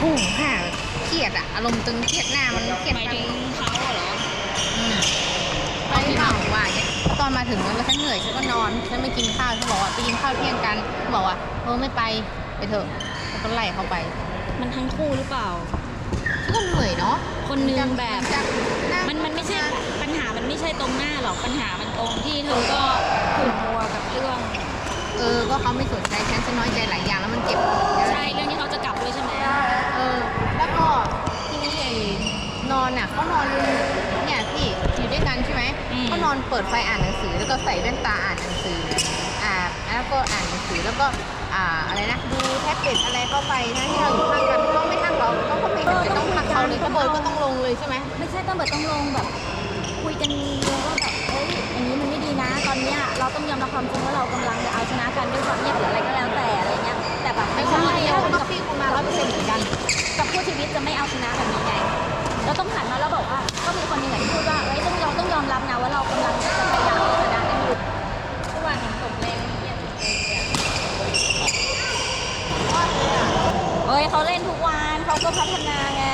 โอ้โหค่ะเครียดอะอารมณ์ตึงเครียดหน้ามันเครียดหมายไปถึงเขาเหรออืมไปเปล่าว่าอย่างเงี้ยตอนมาถึงแล้วฉันเหนื่อยฉันก็นอนฉันไม่กินข้าวฉันบอกว่าไปกินข้าวเที่ยงกันเขาบอกว่าเออไม่ไปไปเถอะแล้วก็ไล่เขาไป มันทั้งคู่หรือเปล่าฉันก็เหนื่อยเนาะคนนึงแบบจะหามันมันไม่ใช่ปัญหามันไม่ใช่ตรงหน้าหรอกปัญหามันตรงที่เธอก็ขุ่นมัวกับเรื่องเออก็เขาไม่สนใจฉันฉันน้อยใจหลายอย่างแล้วมันเจ็บ ใช่เรื่องที่เขาจะกลับด้วยใช่ไหม เออ แล้วก็ทีนี้ไอ้นอนอะ เขานอนเนี่ยพี่อยู่ด้วยกันใช่ไหมเขานอนเปิดไฟอ่านหนังสือ แล้วก็ใส่แว่นตาอ่านหนังสืออ่าแล้วก็อ่านหนังสือแล้วก็อ่าอะไรนะดูแท็บเล็ตอะไรเข้าไปนะที่เราอยู่ข้างกันเขาไม่ข้างเราเขาก็ไม่เห็นจะต้องพักเขาเลยก็เบิร์ดก็ต้องลงเลยใช่ไหม ไม่ใช่ต้องแบบต้องลงแบบ คุยกันเลยว่าแบบเฮ้ยอย่างนี้มันไม่ดีนะ ตอนเนี้ยเราต้องยอมรับความจริงว่าเรากำลังจะเอาชนะกันด้วยความเงียบหรืออะไรก็แล้ วันเขาก็พัฒนาไง